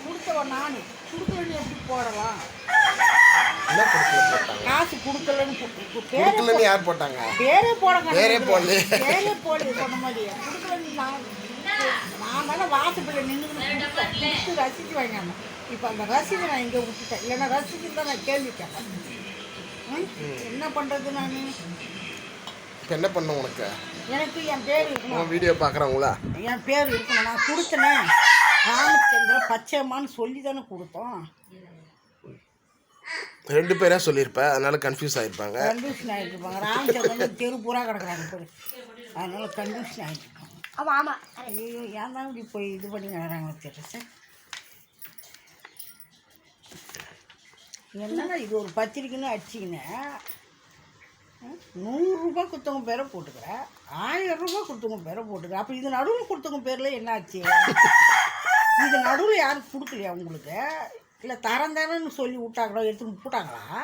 கொடுத்தவன் நான். கொடுக்கலன்னு எப்படி போடலாம் என்ன கொடுக்கல போட்டாங்க? காசு கொடுக்கலன்னு கொடுக்கலன்னு யார் போட்டாங்க? பேரே போட பேரே போடலையே. பேரே போடல சொன்ன மாதிரி கொடுக்கலன்னு நான் நான் மேலே வாசப்பில் நின்று ரசிச்சு வாங்காம இப்போ அந்த ரசீதை நான் இங்கே விட்டுட்டேன். இல்லைன்னா ரசிச்சு தான் நான் கேள்வி கேட்டேன். ம்? என்ன பண்ணுறது நான்? இப்போ என்ன பண்ண உனக்கு? எனக்கு என் பேர் இருக்கணும். வீடியோ பார்க்குறவங்களா என் பேர் இருக்கணும். நான் கொடுத்தனே. பச்சையம்மான்னு சொல்லி தானே கொடுத்தோம். ரெண்டு பேரா சொல்லியிருப்ப அதனால கன்ஃபியூஸ் ஆயிருப்பாங்க. கன்ஃபியூஷன் ஆகிட்டுருப்பாங்க ராமச்சந்திரன் தெரு பூரா கிடக்குறாங்க அதனால கன்ஃபியூஷன் ஆகிட்டுருப்பாங்க ஆமாம் ஆமாம் ஐயோ ஏன் தான் இப்படி போய் இது பண்ணி வராங்க தெரியல என்னன்னா இது ஒரு பத்திரிக்கைன்னு அடிச்சிக்கினேன் நூறுரூபா கொடுத்தவங்க பேரை போட்டுக்கிறேன் ஆயிரம் ரூபாய் கொடுத்தவங்க பேரை போட்டுக்கிறேன் அப்போ இது நடுவில் கொடுத்தவங்க பேரில் என்ன ஆச்சு? கொடுக்கலையா உங்களுக்கு? இல்லை தரம் தரேன்னு சொல்லி விட்டாங்களோ? எடுத்துன்னு போட்டாங்களா?